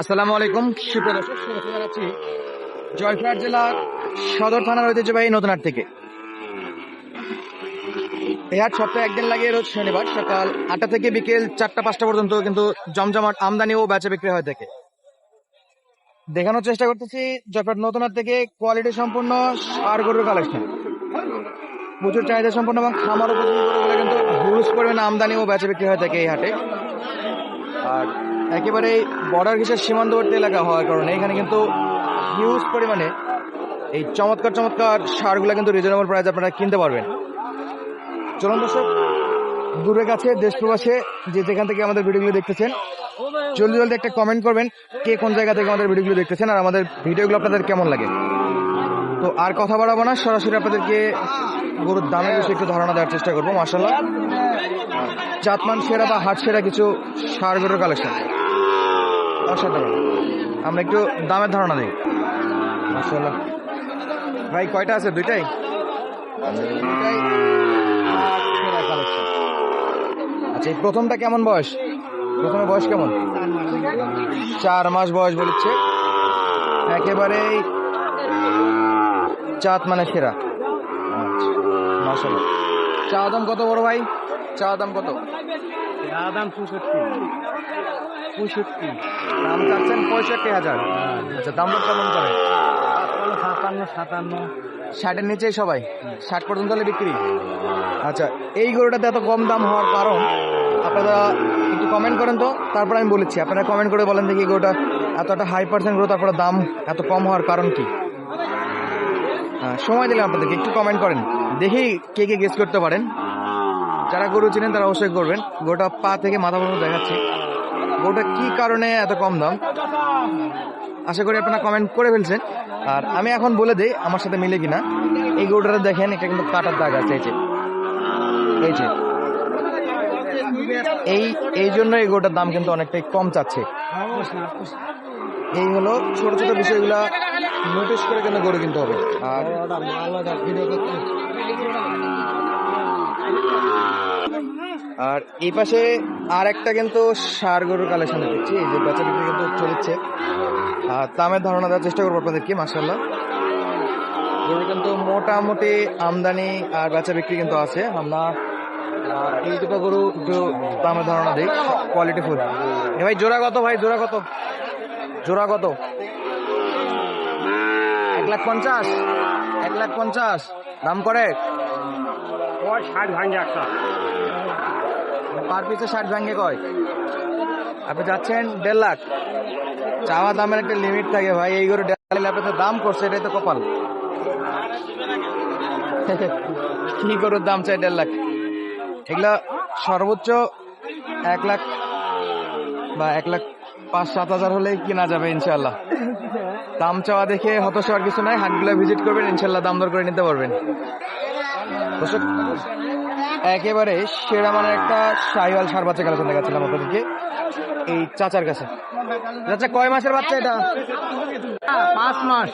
আসসালামু আলাইকুম, সুপ্রিয় জয়পুরহাট জেলার সদর থানার ঐতিহ্যবাহী নতুনহাট থেকে। এই হাট সপ্তাহে একদিন লাগে রোজ শনিবার সকাল আটটা থেকে বিকেল চারটা, পাঁচটা পর্যন্ত কিন্তু জমজমাট আমদানি ও বেচা বিক্রি হয়ে থাকে। দেখানোর চেষ্টা করতেছি জয়পুরহাট নতুনহাট থেকে কোয়ালিটি সম্পূর্ণ সার গরুর কালেকশন প্রচুর চাহিদা সম্পন্ন এবং খামার উপযোগী কিন্তু হিউজ পরিমাণে আমদানি ও বেচা বিক্রি হয়ে থাকে এই হাটে। আর একেবারে বর্ডার ঘেঁষার সীমান্তবর্তী এলাকা হওয়ার কারণে এখানে কিন্তু হিউজ পরিমাণে এই চমৎকার চমৎকার সারগুলো কিন্তু রিজনেবল প্রাইস আপনারা কিনতে পারবেন। চলুন দর্শক, দূরে কাছে, দেশ প্রবাসে যে যেখান থেকে আমাদের ভিডিওগুলো দেখতেছেন, জলদি জলদি একটা কমেন্ট করবেন কে কোন জায়গা থেকে আমাদের ভিডিওগুলো দেখতেছেন আর আমাদের ভিডিওগুলো আপনাদের কেমন লাগে। তো আর কথা বাড়াবো না, সরাসরি আপনাদেরকে গরুর দামের বিষয়ে একটু ধারণা দেওয়ার চেষ্টা করব মার্শাল্লাহ জাতমান সেরা বা হাট সেরা কিছু সার গরুর কালেকশন অসাধারণ। আমরা একটু দামের ধারণা দিই। মার্শাল্লাহ ভাই, কয়টা আছে? দুইটাই? আচ্ছা এই প্রথমটা কেমন বয়স? প্রথমে বয়স কেমন? চার মাস বয়স বলেছে। একেবারেই চাঁদ মানে সেরা। আচ্ছা মার্শাল্লাহ চা দাম কত বড় ভাই? চা দাম কত? চা দাম পঁয়ষট্টি। পঁয়ষট্টি। দাম চাচ্ছেন পঁয়ষট্টি হাজার। আচ্ছা দাম দর কেমন করে? সাতান্ন সাতান্ন। ষাটের নিচেই সবাই? ষাট পর্যন্ত হলে বিক্রি? আচ্ছা এই গরুটাতে এত কম দাম হওয়ার কারণ আপনারা একটু কমেন্ট করেন তো তারপর আমি বলেছি। আপনারা কমেন্ট করে বলেন দেখি গরুটা এতটা হাই পার্সেন্ট গ্রোথ তারপরে দাম এত কম হওয়ার কারণ কি? সময় দিলাম আপনাদেরকে একটু কমেন্ট করেন। দেখি কে কে গেস করতে পারেন। যারা গরু চিনেন তারা অবশ্যই করবেন। গোটা পা থেকে মাথা পর্যন্ত দেখাচ্ছি। গরুটা কি কারণে এত কম দাম? আশা করি আপনারা কমেন্ট করে ফেলছেন। আর আমি এখন বলে দিই, আমার সাথে মিলে কিনা। এই গরুটা দেখেন, এটা কিন্তু কাটার দাগ আছে, এই যে। এই যে। এই এই জন্য এই গরুটার দাম কিন্তু অনেকটাই কম চাচ্ছে। এই হলো ছোট ছোট বিষয়গুলা নোটিশ করে কিন্তু গরু কিনতে হবে? আর আর এই পাশে আর একটা কিন্তু সার গরুর কালেকশন দেখছি, এই যে বেচা বিক্রি কিন্তু চলছে। আর দামের ধারণা দেওয়ার চেষ্টা করব আপনাদেরকে মাসাল্লাহ গরু কিন্তু মোটামুটি আমদানি আর বেচা বিক্রি কিন্তু আছে। আমরা এই দুটো গরু একটু দামের ধারণা দিই কোয়ালিটি ফুল এ ভাই, জোড়া কত ভাই, জোড়া কত? জোড়া কত? এক লাখ পঞ্চাশ? এক লাখ পঞ্চাশ। দাম করে? ষাট ভাঙে একটা। পার পিসে ষাট ভাঙ্গে কয়? আপনি যাচ্ছেন দেড় লাখ। চাওয়া দামের একটা লিমিট থাকে ভাই, এই গরু দেড় লাখ তো দাম করছে, এটাই তো কপাল। কি গরুর দাম চাই দেড় লাখ। এগুলা সর্বোচ্চ এক লাখ বা এক লাখ পাঁচ, সাত হাজার হলেই কেনা যাবে ইনশাল্লাহ দাম চাওয়া দেখে হতাশ হওয়ার কিছু নাই, হাটগুলো ভিজিট করবেন ইনশাল্লাহ দাম দর করে নিতে পারবেন। একেবারে সেরা মানের একটা সাইওয়াল সার বাচ্চা কালেকশন দেখাচ্ছিলাম আপনাদেরকে। এই চাচার কাছে। আচ্ছা কয় মাসের বাচ্চা এটা? পাঁচ মাস।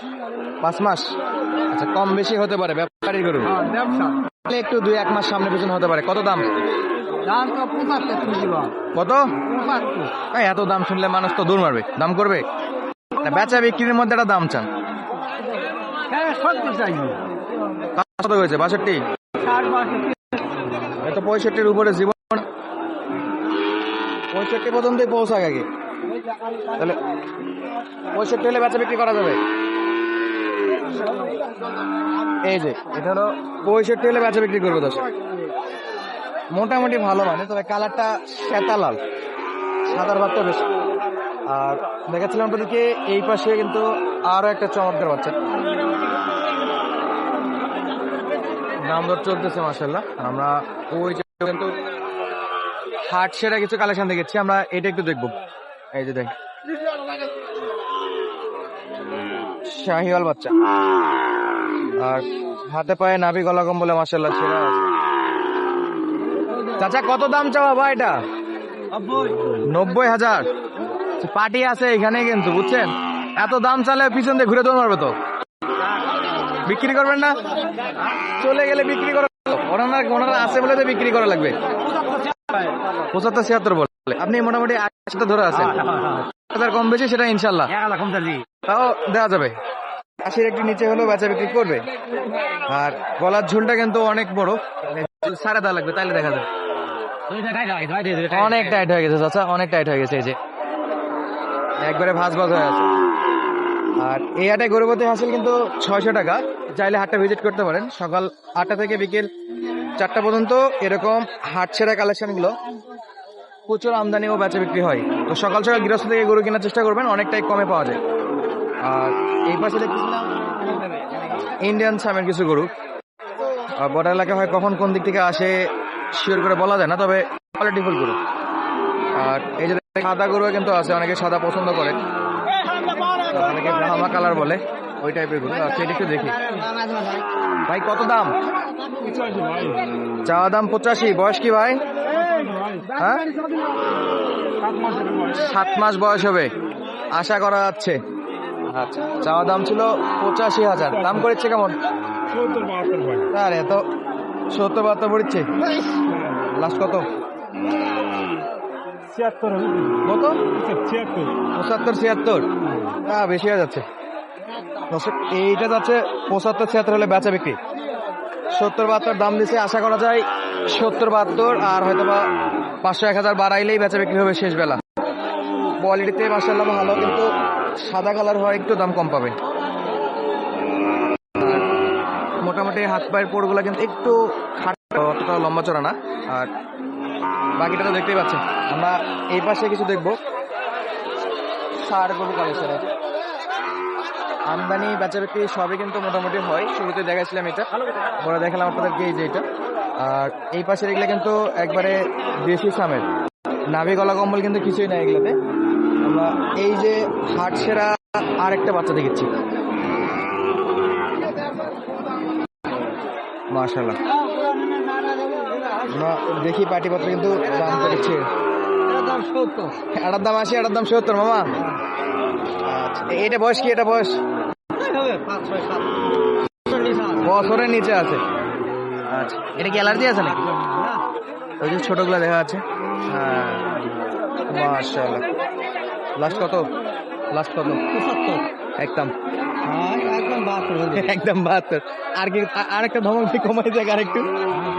পাঁচ মাস? আচ্ছা কম বেশি হতে পারে ব্যাপারী গরু ব্যবসা। তাহলে একটু দুই এক মাস সামনে পিছনে হতে পারে। কত দাম? কত? এত দাম শুনলে মানুষ তো দূর মারবে। দাম করবে? বেচা বিক্রির মধ্যে একটা দাম চান। হ্যাঁ কত হয়েছে? বাষট্টি। এত পঁয়ষট্টির উপরে জীবন। পঁয়ষট্টি পর্যন্তই পৌঁছা আগে। তাহলে পঁয়ষট্টি হলে বেচা বিক্রি করা যাবে। এই যে, এটা হলো পঁয়ষট্টি হলে বেচা বিক্রি করব দশ মোটামুটি ভালো মানে তবে কালারটা শ্বেতা লাল। সাদার ভাবটা বেশি। আর দেখাচ্ছিলাম আপনাদেরকে, এই পাশে কিন্তু আরও একটা চমৎকার বাচ্চা। দাম দর চলতেছে মাসাল্লাহ আমরা ওই কিন্তু হাট সেরা কিছু কালেকশন দেখেছি, আমরা এটা একটু দেখব। এই যে দেখ। শাহিওয়াল বাচ্চা। আর হাতে পায়ে নাভি গলা কম্বলে মাসাল্লাহ সেরা চাচা, কত দাম চাওয়া ভাই এটা? নব্বই হাজার। পার্টি আছে এখানে কিন্তু, বুঝছেন? এত দাম চালে পিছন দিয়ে ঘুরে দৌড় মারবে তো। বিক্রি করবেন না? চলে গেলে বিক্রি করা ওনারা ওনারা আছে বলে তো বিক্রি করা লাগবে। পঁচাত্তর ছিয়াত্তর বল। আপনি মোটামুটি আশিটা ধরে আছেন। হাজার কম বেশি সেটা ইনশাল্লাহ তাও দেওয়া যাবে। আশির একটু নিচে হলেও বেচা বিক্রি করবে। আর গলার ঝুলটা কিন্তু অনেক বড়। সাড়ে দা লাগবে তাইলে দেখা যাবে। অনেক টাইট হয়ে গেছে চাচা অনেক টাইট হয়ে গেছে এই যে। একবারে ভাজ ভাজ হয়ে আছে। আর এই হাটে গরুপতি হাসিল কিন্তু ছয়শো টাকা। চাইলে হাটটা ভিজিট করতে পারেন। সকাল আটটা থেকে বিকেল চারটা পর্যন্ত এরকম হাট ছেড়া কালেকশনগুলো প্রচুর আমদানি ও বেচা বিক্রি হয়। তো সকাল সকাল গৃহস্থ থেকে গরু কেনার চেষ্টা করবেন, অনেকটাই কমে পাওয়া যায়। আর এই পাশে দেখতেছিলাম ইন্ডিয়ান সামের কিছু গরু। বর্ডার এলাকা হয় কখন কোন দিক থেকে আসে শিওর করে বলা যায় না, তবে কোয়ালিটিফুল গরু। আর এই যে সাদা গরু কিন্তু আছে, অনেকে সাদা পছন্দ করে। অনেকে কালার বলে, ওই টাইপের গরু আচ্ছা এটা একটু দেখি। ভাই, কত দাম? চাওয়া দাম পঁচাশি। বয়স কি ভাই? হ্যাঁ? সাত মাস বয়স হবে। আশা করা যাচ্ছে। আচ্ছা চাওয়া দাম ছিল পঁচাশি হাজার। দাম করেছে কেমন? স্যার এত সত্তর বাহাত্তর পড়ছে লাস্ট কত? কত? পঁচাত্তর ছিয়াত্তর? না বেশি হয়ে যাচ্ছে। দর্শক, এইটা যাচ্ছে পঁচাত্তর ছিয়াত্তর হলে বেচা বিক্রি। সত্তর বাহাত্তর দাম দিছে আশা করা যায় সত্তর বাহাত্তর আর হয়তো বা পাঁচশো এক হাজার বাড়াইলেই বেচা বিক্রি হবে শেষ বেলা। কোয়ালিটিতে মাসাল্লাহ ভালো কিন্তু সাদা কালার হয় একটু দাম কম পাবে। মোটামুটি হাত পায়ের পোড়গুলো কিন্তু একটু খাটো অতটা লম্বা চড়া না। আর বাকিটা তো দেখতেই পাচ্ছেন। আমরা এই পাশে কিছু দেখব। সার গরু আমদানি বেচা বিক্রি সবই কিন্তু মোটামুটি হয়। শুরুতে দেখাচ্ছিলাম এটা। পরে দেখালাম আপনাদেরকে এই যে এটা। আর এই পাশে এগুলো কিন্তু একবারে দেশি সামের নাভি গলা কম্বল কিন্তু কিছুই নাই এগুলোতে। আমরা এই যে হাট সেরা আরেকটা বাচ্চা দেখেছি মাশাল্লাহ আমরা দেখি পাটিপত্র কিন্তু দাম করেছে এটার দাম আশি এটার দাম সত্তর মামা। আচ্ছা এটা বয়স কি এটা বয়স? বছরের নিচে আছে। আচ্ছা এটা কি অ্যালার্জি আছে নাকি? ওই যে ছোটগুলো দেখা যাচ্ছে। হ্যাঁ মাশাআল্লাহ। লাস্ট কত? লাস্ট কত? একদম। হ্যাঁ একদম বাহাত্তর একদম বাহাত্তর। আর কি আ- আর একটা ধমক দিয়ে কমাই যাক আর একটু কিনে নেব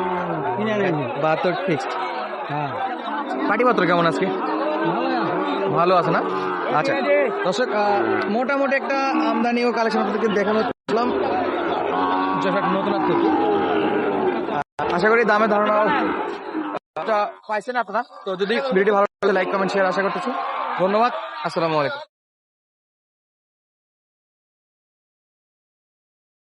বাহাত্তর ফিক্সড হ্যাঁ। পাটিপত্র কেমন আজকে? ভালো আছে না? আচ্ছা দর্শক মোটামুটি একটা আমদানি ও কালেকশন আপনাদেরকে দেখানো করলাম। যশোর নতুন থেকে আশা করি দামে ধারণা পাইছেন আপনারা। তো যদি ভিডিওটি ভালো লাগে লাইক কমেন্ট শেয়ার আশা করতেছি। ধন্যবাদ আসসালামু আলাইকুম।